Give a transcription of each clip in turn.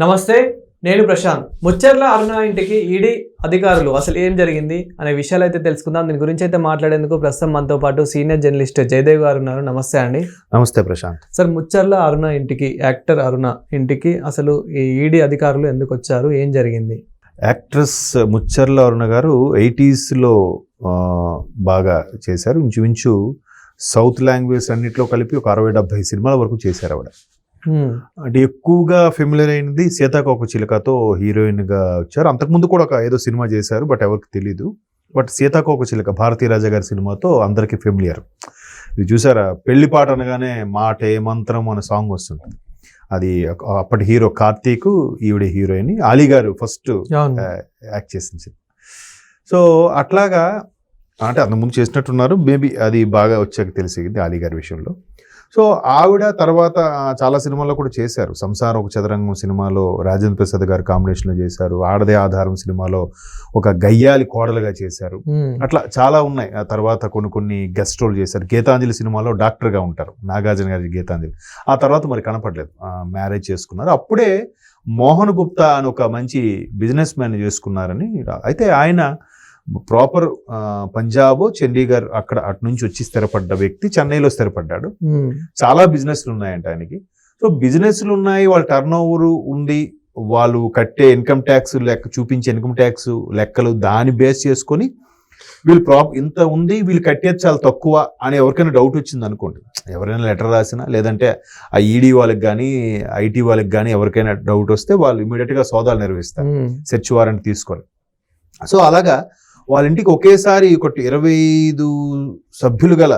నమస్తే నేను ప్రశాంత్. ముచ్చర్ల అరుణ ఇంటికి ఈడీ అధికారులు అసలు ఏం జరిగింది అనే విషయాలు అయితే తెలుసుకుందాం. దీని గురించి అయితే మాట్లాడేందుకు ప్రస్తుతం మనతో పాటు సీనియర్ జర్నలిస్ట్ జయదేవ్ గారు ఉన్నారు. నమస్తే అండి. నమస్తే ప్రశాంత్. సార్ ముచ్చర్ల అరుణ ఇంటికి యాక్టర్ అరుణ ఇంటికి అసలు ఈ ఈడీ అధికారులు ఎందుకు వచ్చారు? ఏం జరిగింది? యాక్ట్రెస్ ముచ్చర్ల అరుణ గారు ఎయిటీస్లో బాగా చేశారు. ఇంచుమించు సౌత్ లాంగ్వేజ్ అన్నిట్లో కలిపి ఒక అరవై డెబ్బై సినిమాల వరకు చేశారు ఆవిడ. అంటే ఎక్కువగా ఫెమిలియర్ అయినది సీతాకోక చిలుకతో హీరోయిన్గా వచ్చారు. అంతకుముందు కూడా ఒక ఏదో సినిమా చేశారు బట్ ఎవరికి తెలీదు. బట్ సీతాకోక చిలుక భారతీ రాజా గారి సినిమాతో అందరికీ ఫెమిలియర్. ఇది చూసారా? పెళ్ళి పాట అనగానే మాటే మంత్రం అనే సాంగ్ వస్తుంది అది అప్పటి హీరో కార్తీక్ ఈవిడ heroine Ali garu first act చేసిన సినిమా. సో అట్లాగా అంటే అంతకుముందు చేసినట్టున్నారు. మేబీ అది బాగా వచ్చాక తెలిసింది అలీ గారి విషయంలో. సో ఆవిడ తర్వాత చాలా సినిమాల్లో కూడా చేశారు. సంసారం ఒక చదరంగం సినిమాలో రాజేంద్ర ప్రసాద్ గారు కాంబినేషన్లో చేశారు. ఆడదే ఆధారం సినిమాలో ఒక గయ్యాలి కోడలుగా చేశారు. అట్లా చాలా ఉన్నాయి. ఆ తర్వాత కొన్ని కొన్ని గెస్ట్ రోల్ చేశారు. గీతాంజలి సినిమాలో డాక్టర్గా ఉంటారు. నాగార్జున గారి గీతాంజలి. ఆ తర్వాత మరి కనపడలేదు. మ్యారేజ్ చేసుకున్నారు. అప్పుడే మోహన్ గుప్తా అని ఒక మంచి బిజినెస్ మ్యాన్ చేసుకున్నారని అయితే ఆయన ప్రాపర్ పంజాబ్ చండీగఢ్ అక్కడ అటు నుంచి వచ్చి స్థిరపడ్డ వ్యక్తి చెన్నైలో స్థిరపడ్డాడు. చాలా బిజినెస్లు ఉన్నాయంట ఆయనకి. సో బిజినెస్లు ఉన్నాయి వాళ్ళ టర్న్ ఓవర్ ఉంది వాళ్ళు కట్టే ఇన్కమ్ ట్యాక్స్ లెక్క చూపించే ఇన్కమ్ ట్యాక్స్ లెక్కలు దాన్ని బేస్ చేసుకొని వీళ్ళు ప్రాప్ ఇంత ఉంది వీళ్ళు కట్టేది చాలా తక్కువ అని ఎవరికైనా డౌట్ వచ్చింది అనుకోండి. ఎవరైనా లెటర్ రాసినా లేదంటే ఆ ఈడీ వాళ్ళకి కానీ ఐటీ వాళ్ళకి కానీ ఎవరికైనా డౌట్ వస్తే వాళ్ళు ఇమీడియట్గా సోదాలు నిర్వహిస్తారు. సెర్చ్ వారెంట్ తీసుకొని. సో అలాగా వాళ్ళ ఇంటికి ఒకేసారి ఒకటి ఇరవై ఐదు సభ్యులు గల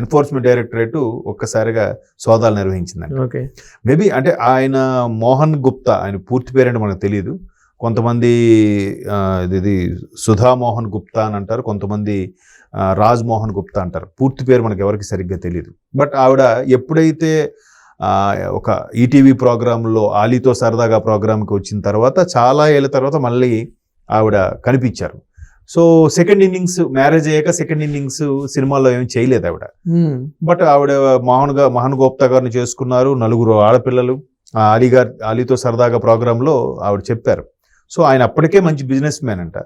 ఎన్ఫోర్స్మెంట్ డైరెక్టరేట్ ఒక్కసారిగా సోదాలు నిర్వహించిందండి ఓకే. మేబీ అంటే ఆయన మోహన్ గుప్తా ఆయన పూర్తి పేరేంటి మనకు తెలియదు కొంతమంది ఇది సుధా మోహన్ గుప్తా అని అంటారు కొంతమంది రాజ్ మోహన్ గుప్తా అంటారు. పూర్తి పేరు మనకి ఎవరికి సరిగ్గా తెలియదు బట్ ఆవిడ ఎప్పుడైతే ఒక ఈటీవీ ప్రోగ్రాంలో ఆలీతో సరదాగా ప్రోగ్రామ్కి వచ్చిన తర్వాత చాలా ఏళ్ళ తర్వాత మళ్ళీ ఆవిడ కనిపించారు. సో సెకండ్ ఇన్నింగ్స్ మ్యారేజ్ అయ్యాక సెకండ్ ఇన్నింగ్స్ సినిమాలో ఏం చేయలేదు ఆవిడ. బట్ ఆవిడ మోహన్గా మోహన్ గుప్తా గారిని చేసుకున్నారు నలుగురు ఆడపిల్లలు. ఆ అలీ గారు అలీతో సరదాగా ప్రోగ్రాంలో ఆవిడ చెప్పారు. సో ఆయన అప్పటికే మంచి బిజినెస్ మ్యాన్ అంట.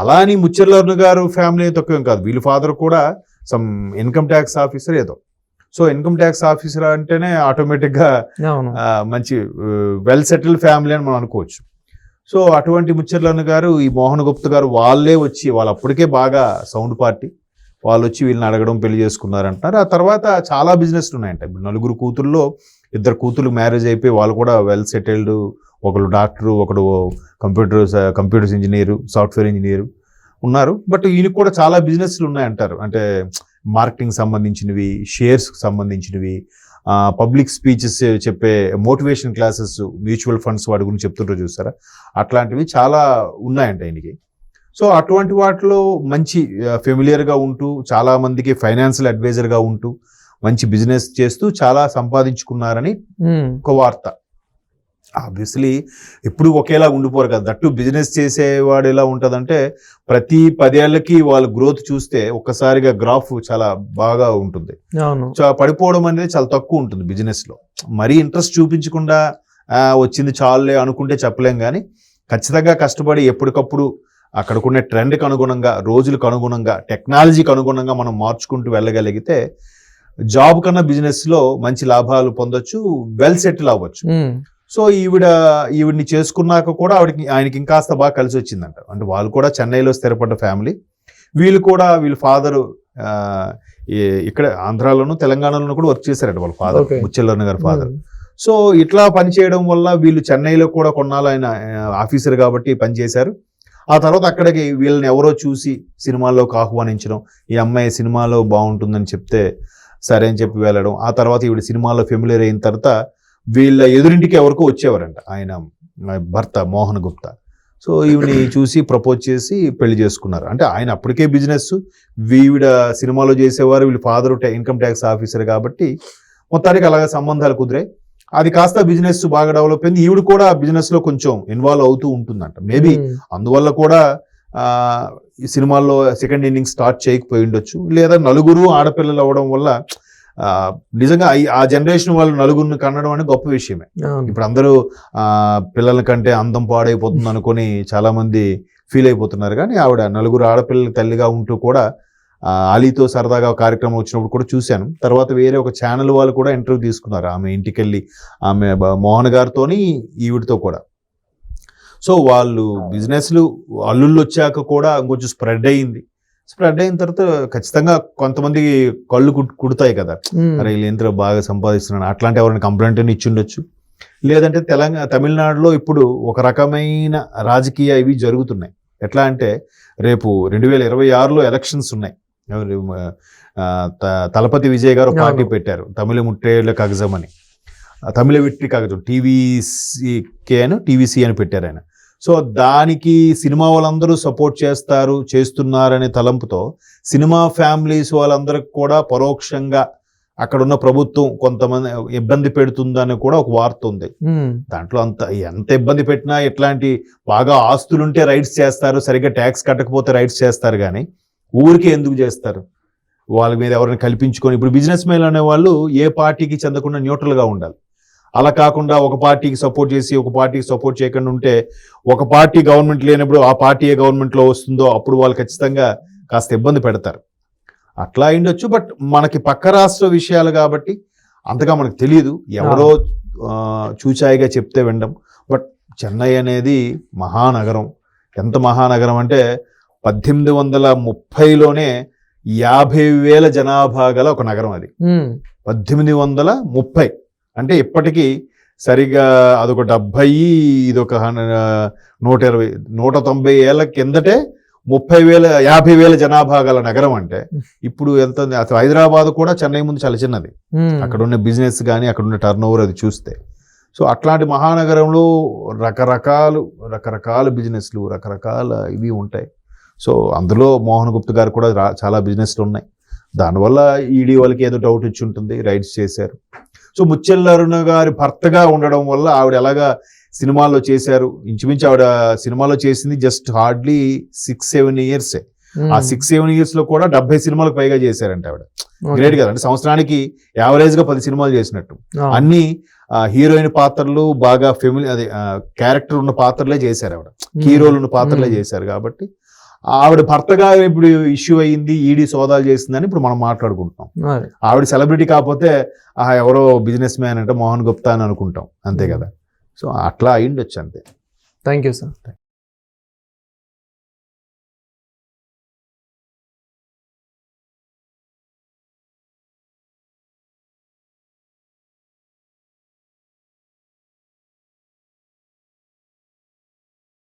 అలా అని ముచ్చర్లర్ను గారు ఫ్యామిలీ తక్కువేం కాదు. వీళ్ళ ఫాదర్ కూడా సమ్ ఇన్కమ్ ట్యాక్స్ ఆఫీసర్ ఏదో. సో ఇన్కమ్ ట్యాక్స్ ఆఫీసర్ అంటేనే ఆటోమేటిక్గా మంచి వెల్ సెటిల్డ్ ఫ్యామిలీ అని మనం అనుకోవచ్చు. సో అటువంటి ముచ్చర్లన్న గారు ఈ మోహన్ గుప్త గారు వాళ్ళే వచ్చి వాళ్ళు అప్పటికే బాగా సౌండ్ పార్టీ. వాళ్ళు వచ్చి వీళ్ళని అడగడం పెళ్ళి చేసుకున్నారు ఆ తర్వాత చాలా బిజినెస్లు ఉన్నాయంట. ఇప్పుడు నలుగురు కూతుర్లో ఇద్దరు కూతురు మ్యారేజ్ అయిపోయి వాళ్ళు కూడా వెల్ సెటిల్డ్. ఒకడు డాక్టరు ఒకడు computer computers engineer software engineer ఉన్నారు. బట్ ఈయనకు కూడా చాలా బిజినెస్లు ఉన్నాయంటారు. అంటే మార్కెటింగ్ సంబంధించినవి షేర్స్కి సంబంధించినవి పబ్లిక్ స్పీచెస్ చెప్పే మోటివేషన్ క్లాసెస్ మ్యూచువల్ ఫండ్స్ వాటి గురించి చెప్తుంటారు చూస్తారా అట్లాంటివి చాలా ఉన్నాయంట ఆయనకి సో అటువంటి వాటిలో మంచి ఫెమిలియర్గా ఉంటూ చాలా మందికి ఫైనాన్షియల్ అడ్వైజర్గా ఉంటూ మంచి బిజినెస్ చేస్తూ చాలా సంపాదించుకున్నారని. ఒక వార్త. ఆబ్వియస్లీ ఎప్పుడు ఒకేలా ఉండిపోరు కదా. దట్టు బిజినెస్ చేసేవాడు ఎలా ఉంటుందంటే ప్రతి పదేళ్ళకి వాళ్ళ గ్రోత్ చూస్తే ఒక్కసారిగా గ్రాఫ్ చాలా బాగా ఉంటుంది. పడిపోవడం అనేది చాలా తక్కువ ఉంటుంది బిజినెస్లో. మరీ ఇంట్రెస్ట్ చూపించకుండా "ఆ, వచ్చింది చాలులే అనుకుంటే చెప్పలేం కానీ ఖచ్చితంగా కష్టపడి ఎప్పటికప్పుడు అక్కడికున్న ట్రెండ్కి అనుగుణంగా రోజులకు అనుగుణంగా టెక్నాలజీకి అనుగుణంగా మనం మార్చుకుంటూ వెళ్ళగలిగితే జాబ్ కన్నా బిజినెస్లో మంచి లాభాలు పొందొచ్చు వెల్ సెటిల్ అవ్వచ్చు. సో ఈవిడ ఈవిడ్ని చేసుకున్నాక కూడా ఆవిడకి ఆయనకి ఇంకాస్త బాగా కలిసి వచ్చిందంట అంటే వాళ్ళు కూడా చెన్నైలో స్థిరపడ్డ ఫ్యామిలీ వీళ్ళు కూడా వీళ్ళ ఫాదరు ఇక్కడ ఆంధ్రాలోను తెలంగాణలోను కూడా వర్క్ చేశారట వాళ్ళ ఫాదర్. ముచ్చెల్లన్న గారి ఫాదర్. సో ఇట్లా పనిచేయడం వల్ల వీళ్ళు చెన్నైలో కూడా కొన్నాళ్ళు ఆయన ఆఫీసర్ కాబట్టి పనిచేశారు ఆ తర్వాత అక్కడికి వీళ్ళని ఎవరో చూసి సినిమాల్లోకి ఆహ్వానించడం ఈ అమ్మాయి సినిమాలో బాగుంటుందని చెప్తే సరే అని చెప్పి వెళ్ళడం ఆ తర్వాత ఈవిడ సినిమాలో ఫెమిలియర్ అయిన తర్వాత వీళ్ళ ఎదురింటికి ఎవరికో వచ్చేవారంట. ఆయన భర్త మోహన్ గుప్తా. సో ఈవిని చూసి ప్రపోజ్ చేసి పెళ్ళి చేసుకున్నారు. అంటే ఆయన అప్పటికే బిజినెస్. వీవిడ సినిమాలో చేసేవారు. వీళ్ళ ఫాదర్ ఇన్కమ్ ట్యాక్స్ ఆఫీసర్ కాబట్టి మొత్తానికి అలాగే సంబంధాలు కుదిరాయి. అది కాస్త బిజినెస్ బాగా డెవలప్ అయింది. ఈవిడ కూడా బిజినెస్లో కొంచెం ఇన్వాల్వ్ అవుతూ ఉంటుందంట. మేబీ. అందువల్ల కూడా ఆ, ఈ సినిమాల్లో సెకండ్ ఇన్నింగ్ స్టార్ట్ చేయకపోయి ఉండొచ్చు. లేదా నలుగురు ఆడపిల్లలు అవ్వడం వల్ల నిజంగా ఆ జనరేషన్ వాళ్ళు నలుగురిని కనడం అనేది గొప్ప విషయమే. ఇప్పుడు అందరూ ఆ, పిల్లల కంటే అందం పాడైపోతుంది అనుకొని చాలా మంది ఫీల్ అయిపోతున్నారు. కానీ ఆవిడ నలుగురు ఆడపిల్లల తల్లిగా ఉంటూ కూడా అలీతో సరదాగా కార్యక్రమం వచ్చినప్పుడు కూడా చూశాను. తర్వాత వేరే ఒక ఛానల్ వాళ్ళు కూడా ఇంటర్వ్యూ తీసుకున్నారు. ఆమె ఇంటికి వెళ్ళి ఆమె మోహన్ గారితోని ఈవిడితో కూడా. సో వాళ్ళు బిజినెస్లు అల్లుళ్ళు వచ్చాక కూడా కొంచెం స్ప్రెడ్ అయ్యింది స్ప్రెడ్ అయిన తర్వాత ఖచ్చితంగా కొంతమంది కళ్ళు కుడతాయి కదా. అరే వీళ్ళు ఎంత బాగా సంపాదిస్తున్నాను అట్లాంటి ఎవరైనా కంప్లైంట్ అని ఇచ్చి ఉండొచ్చు. లేదంటే తెలంగాణ తమిళనాడులో ఇప్పుడు ఒక రకమైన రాజకీయ ఇవి జరుగుతున్నాయి. ఎట్లా అంటే రేపు రెండు వేల ఇరవై ఆరులో ఎలక్షన్స్ ఉన్నాయి. తలపతి విజయ్ గారు పార్టీ. పెట్టారు. తమిళ ముట్టేళ్ళ కగజం అని. తమిళ విట్టి కగజం. టీవీసీకే అని టీవీసీ అని పెట్టారు ఆయన. సో దానికి సినిమా వాళ్ళందరూ సపోర్ట్ చేస్తారు చేస్తున్నారనే తలంపుతో సినిమా ఫ్యామిలీస్ వాళ్ళందరికి కూడా పరోక్షంగా అక్కడ ఉన్న ప్రభుత్వం కొంతమంది ఇబ్బంది పెడుతుందని కూడా ఒక వార్త ఉంది. దాంట్లో అంత ఎంత ఇబ్బంది పెట్టినా ఇట్లాంటి బాగా ఆస్తులుంటే రైట్స్ చేస్తారు సరిగ్గా ట్యాక్స్ కట్టకపోతే రైట్స్ చేస్తారు కానీ ఊరికే ఎందుకు చేస్తారు? వాళ్ళ మీద ఎవరిని కల్పించుకొని ఇప్పుడు బిజినెస్ మెన్ అనే వాళ్ళు ఏ పార్టీకి చెందకుండా న్యూట్రల్గా ఉండాలి. అలా కాకుండా ఒక పార్టీకి సపోర్ట్ చేసి ఒక పార్టీకి సపోర్ట్ చేయకుండా ఉంటే ఒక పార్టీ గవర్నమెంట్ లేనప్పుడు ఆ పార్టీ ఏ గవర్నమెంట్లో వస్తుందో అప్పుడు వాళ్ళు ఖచ్చితంగా కాస్త ఇబ్బంది పెడతారు. అట్లా అయిండొచ్చు బట్ మనకి పక్క రాష్ట్ర విషయాలు కాబట్టి అంతగా మనకు తెలియదు ఎవరో చూచాయిగా చెప్తే వినడం. బట్ చెన్నై అనేది మహానగరం. ఎంత మహానగరం అంటే పద్దెనిమిది వందల ముప్పైలోనే యాభై వేల జనాభా గల ఒక నగరం అది. పద్దెనిమిది వందల ముప్పై. అంటే ఇప్పటికీ సరిగా అదొక డెబ్భై ఇదొక నూట ఇరవై నూట తొంభై ఏళ్ళ కిందటే ముప్పై వేల యాభై వేల జనాభా గల నగరం అంటే ఇప్పుడు ఎంత హైదరాబాద్ కూడా చెన్నై ముందు చాలా చిన్నది. అక్కడ ఉన్న బిజినెస్ కానీ అక్కడ ఉన్న టర్న్ ఓవర్ అది చూస్తే. సో అట్లాంటి మహానగరంలో రకరకాలు రకరకాల బిజినెస్లు రకరకాల ఇవి ఉంటాయి. సో అందులో మోహన్ గుప్త గారు కూడా చాలా బిజినెస్లు ఉన్నాయి. దానివల్ల ఈడీ వాళ్ళకి ఏదో డౌట్ వచ్చి ఉంటుంది రైడ్స్ చేశారు సో ముచ్చెల్ల అరుణ గారి భర్తగా ఉండడం వల్ల ఆవిడ ఎలాగా సినిమాల్లో చేశారు ఇంచుమించు ఆవిడ సినిమాలో చేసింది జస్ట్ హార్డ్లీ సిక్స్ సెవెన్ ఇయర్సే. ఆ సిక్స్ సెవెన్ ఇయర్స్లో కూడా డెబ్బై సినిమాలకు పైగా చేశారంట ఆవిడ. గ్రేట్ కదా అంటే సంవత్సరానికి యావరేజ్గా పది సినిమాలు చేసినట్టు. అన్ని హీరోయిన్ పాత్రలు బాగా ఫెమిలి అదే క్యారెక్టర్ ఉన్న పాత్రలే చేశారు ఆవిడ. హీరోలు ఉన్న పాత్రలే ఉమ్. చేశారు కాబట్టి ఆవిడ భర్తగా ఇప్పుడు ఇష్యూ అయ్యింది ఈడీ సోదాలు చేసిందని ఇప్పుడు మనం మాట్లాడుకుంటున్నాం. ఆవిడ సెలబ్రిటీ కాకపోతే ఆ ఎవరో బిజినెస్ మ్యాన్ అంటే మోహన్ గుప్తా అని అనుకుంటాం అంతే కదా. సో అట్లా అయ్యిండొచ్చు అంతే. Thank you sir.